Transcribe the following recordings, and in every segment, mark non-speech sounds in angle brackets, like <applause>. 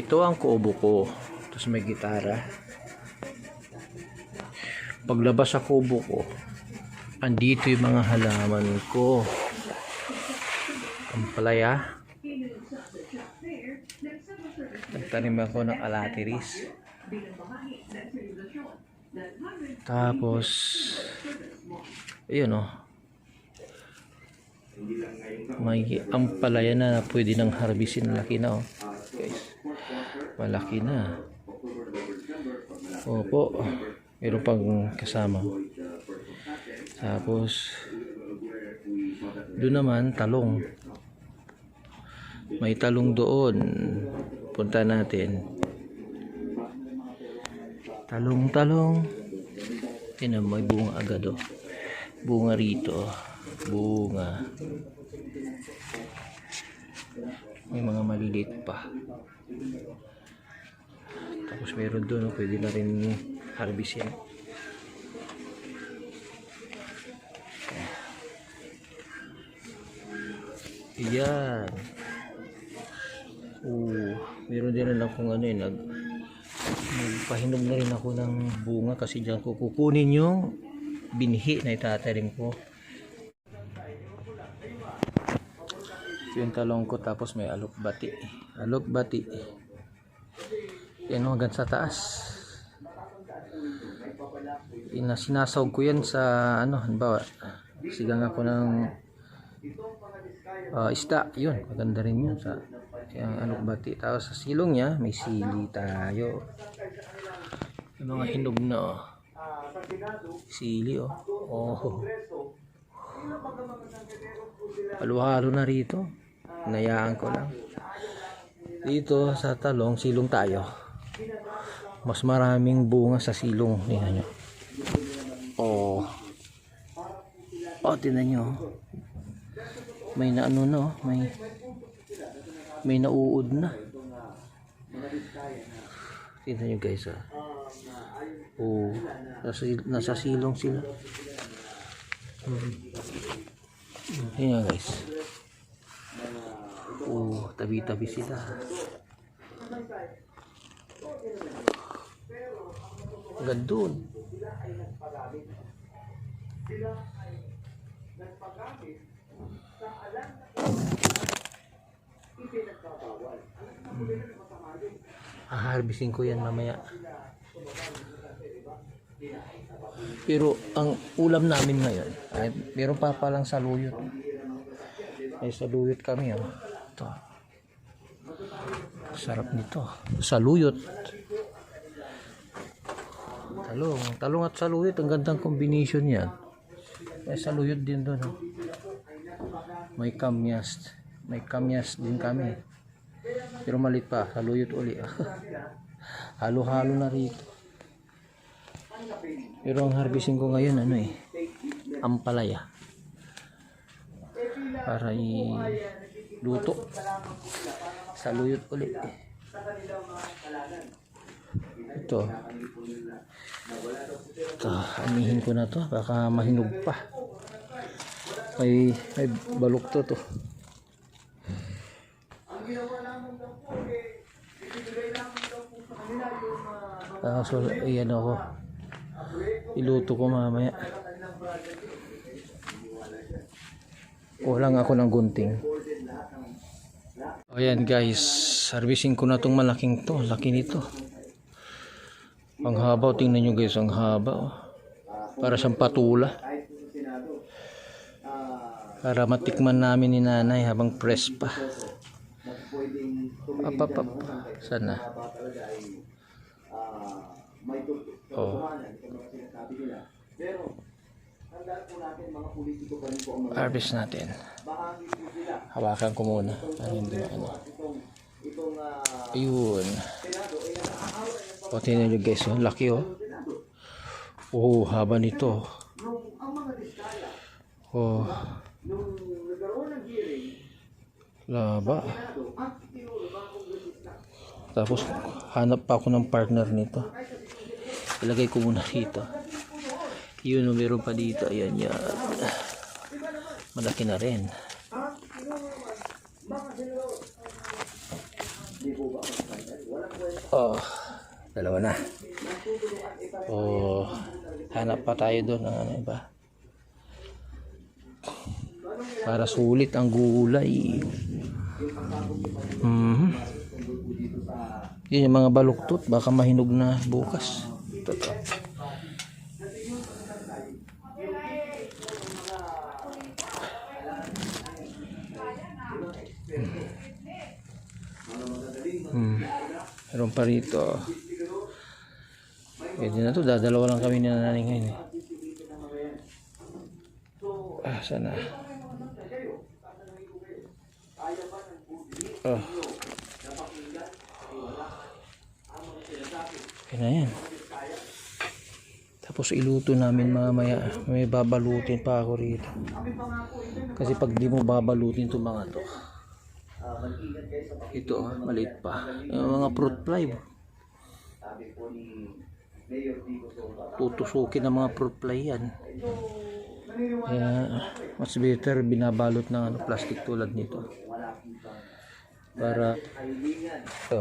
Ito ang kubo ko. Tapos may gitara. Paglabas sa kubo ko, andito yung mga halaman ko. Ang palaya. Nagtanim ako ng alatiris. Tapos, ayun oh. May ampalaya na pwede nang harbisin. Laki na oh. Guys, malaki na. Opo. Meron pang kasama. Tapos, doon naman, talong. May talong doon. Punta natin. Talong, talong. Mo, may bunga agad oh. Bunga rito. Bunga. May mga maliliit pa. Tapos meron doon, oh, pwede na rin harvest yan. Yan. Oo, meron din rin akong ano eh, nag nagpahinom na rin ako ng bunga kasi diyan ko kukunin yung binhi na itatanim ko. Ito yung talong ko tapos may alokbati. Alokbati. Yan o, hanggang sa taas. Ina, sinasawag ko yan sa ano, halimbawa, sigang ako ng ah, isda, yun, maganda rin yun sa yung alokbati. Tapos sa silong niya, may sili tayo. Yung mga hinog na oh. Sili oh. Oh. Halo-halo na rito. Nayaan ko lang. Dito sa talong, silong tayo. Mas maraming bunga sa silong. Tingnan nyo. Oh. Oh, tingnan nyo. May na ano na oh. May may nauud na. Tingnan nyo guys ah. Oh, nasa, nasa silong sila. Hmm. Tingnan guys. Oh, tabi-tabi sila. Hanggang doon. Haharbisin ko yan mamaya. Pero ang ulam namin ngayon ay meron pa palang saluyot. May saluyot kami oh. Ito. Sarap nito. Saluyot. Talong. Talong at saluyot. Ang gandang combination yan. May saluyot din doon. Oh. May kamyas. May kamyas din kami. Pero malit pa. Saluyot uli. <laughs> Halo-halo na rito. Pero ang harvesting ko ngayon ano eh. Ampalaya. Para i luto. Saluyot uli. Ito. Ito, anihin ko na to. Baka mahinog pa. May, may balok to to. Ah, so, ayan ako. Iluto ko mamaya. Kulang ako ng gunting. Ayan guys, servicing ko na tong malaking to. Laki nito. Ang haba, tingnan nyo guys, ang haba. Para siyang patula. Para matikman namin ni nanay habang press pa. Up. Sana. Oh. Harvest natin. Hawakan ko muna. Para hindi na ano. Ayun. O, tingnan nyo guys. Oh. Laki oh. Oh, haba nito. Oh. Laba. Tapos, hanap pa ako ng partner nito. Ilagay ko muna dito. Yun, oh, meron pa dito. Ayan, yan. Malaki na rin. Oh, dalawa na. Oh, hanap pa tayo doon ng ano iba. Para sulit ang gulay. Mhm. Yun yung mga baluktot, baka mahinog na bukas. Totoo. Hmm. Meron pa rito. Pwede na to. Dadalawa lang kami ni nanay ngayon. Eh. Ah, sana. Oh. Yan na yan. Tapos iluto namin mamaya. May babalutin pa ako rito. Kasi pag di mo babalutin itong mga to. Ito, ah, maliit pa. Yung mga fruit fly. Tutusukin ng mga fruit fly yan. Kaya, mas better binabalot ng ano, plastic tulad nito. Para, ito.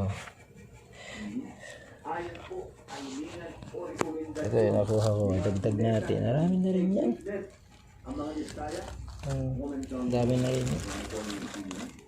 Ito yung nakuha ko. Dagdag natin. Marami na rin yan. Ah, dami na rin yan.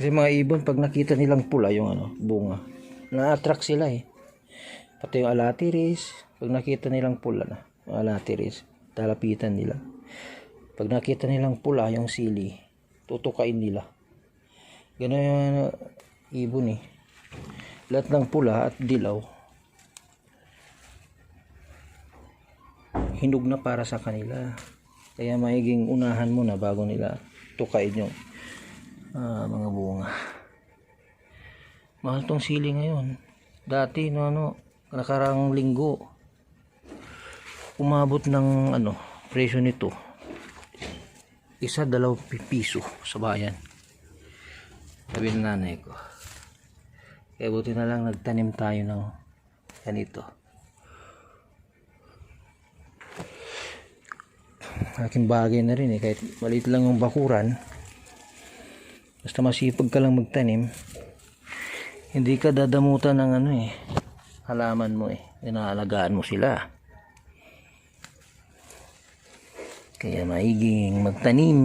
Kasi mga ibon pag nakita nilang pula yung ano, bunga, na-attract sila eh. Pati yung alatiris, pag nakita nilang pula na, alatiris, talapitan nila. Pag nakita nilang pula yung sili, tutukain nila. Ganun yung ano, ibon eh. Lahat ng pula at dilaw, hinog na para sa kanila. Kaya maiging unahan mo na bago nila tukain yung ah, mga bunga. Mahal tong sili ngayon. Dati no ano, nakarang linggo umabot ng ano, presyo nito. Isa dalaw piso sa bayan. Sabi ng nanay ko. Kaya buti na lang nagtanim tayo ng ganito. Aking bagay na rin eh. Kahit maliit lang yung bakuran. Basta masipag ka lang magtanim. Hindi ka dadamutan ng ano eh. Halaman mo eh. Inaalagaan mo sila. Kaya maiging magtanim.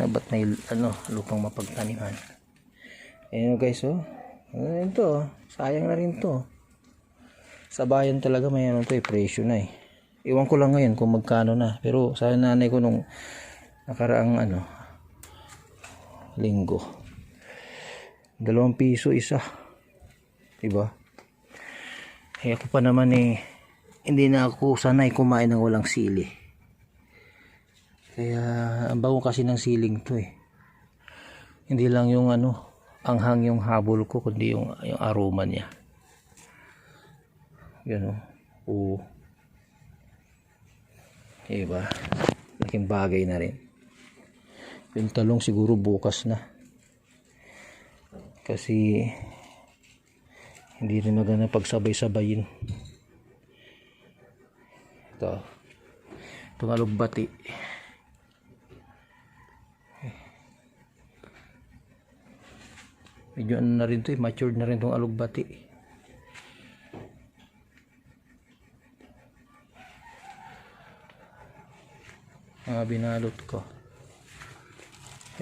Ba't may ano, lupang mapagtaniman. Ayan guys oh. Ayan to. oh. Sayang na rin to. Sa bayan talaga may ano to eh. Presyo na eh. Iwan ko lang ngayon kung magkano na. Pero sa nanay ko nung nakaraang ano, linggo. Dalawang piso isa. Diba? Eh ako pa naman eh, hindi na ako sanay kumain ng walang sili. Kaya ang bago kasi ng siling to eh. Hindi lang yung ano, anghang yung habol ko, kundi yung, yung aroma niya. Yan o. Oo. Diba? Laking bagay na rin. Yung talong siguro bukas na. Kasi hindi rin maganda pagsabay-sabayin. Ito. Itong alugbati. Medyo ano na rin to eh. Matured na rin itong alugbati. mga binalot ko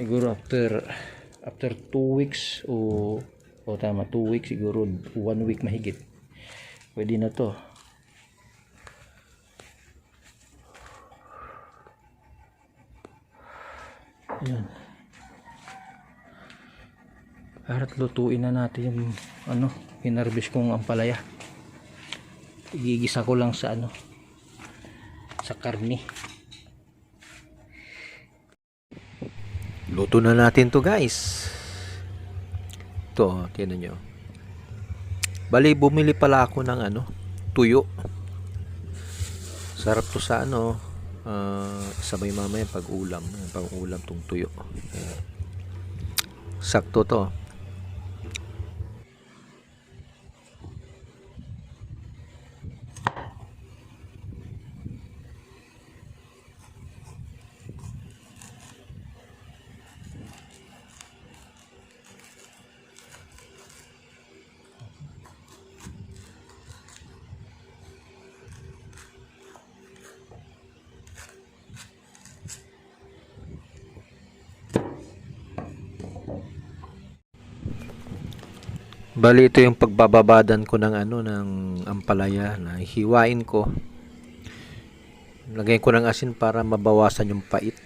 siguro after after 2 weeks o o tama 2 weeks siguro 1 week mahigit pwede na to yan Arat lutuin na natin yung ano, hinarbis kong ampalaya. Igigisa ko lang sa ano, sa karni. Luto na natin to guys. Oh, tinan nyo. Bali, bumili pala ako ng ano, tuyo. Sarap to sa ano, ah, sabay mamaya pag ulam. Pag ulam tong tuyo. Sakto to. Bali ito yung pagbababadan ko ng ano ng ampalaya na hiwain ko. Lagay ko ng asin para mabawasan yung pait.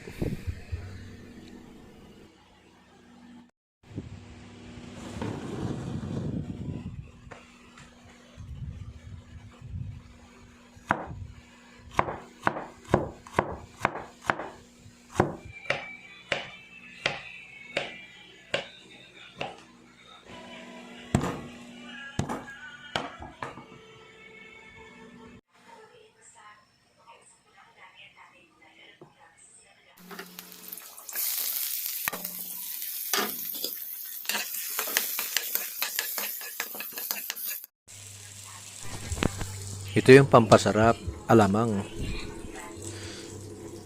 Ito yung pampasarap, alamang.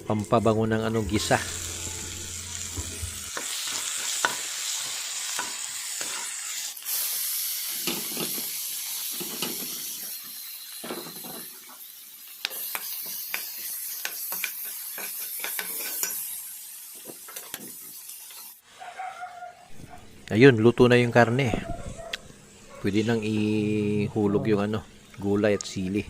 Pampabango ng ano gisa. Ayun, luto na yung karne. Pwede nang ihulog yung ano, gulay at sili.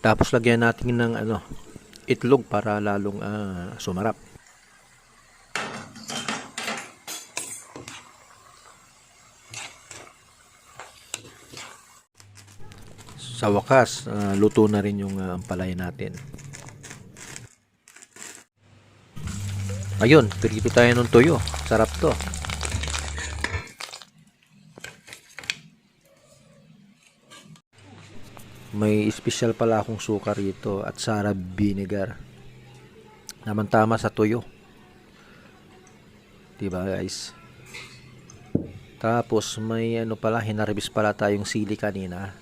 Tapos lagyan natin ng ano, itlog para lalong ah, sumarap. Sa wakas, ah, luto na rin yung ah, ampalaya natin. Ayun, pirito tayo ng toyo. Sarap to. May special pala akong suka rito at sarap vinegar. Naman tama sa toyo. Diba guys? Tapos may ano pala, hinarvest pala tayong sili kanina.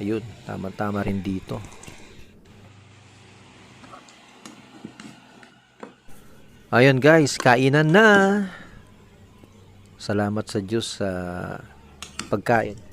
Ayun, tama-tama rin dito. Ayun guys, kainan na. Salamat sa Diyos sa pagkain.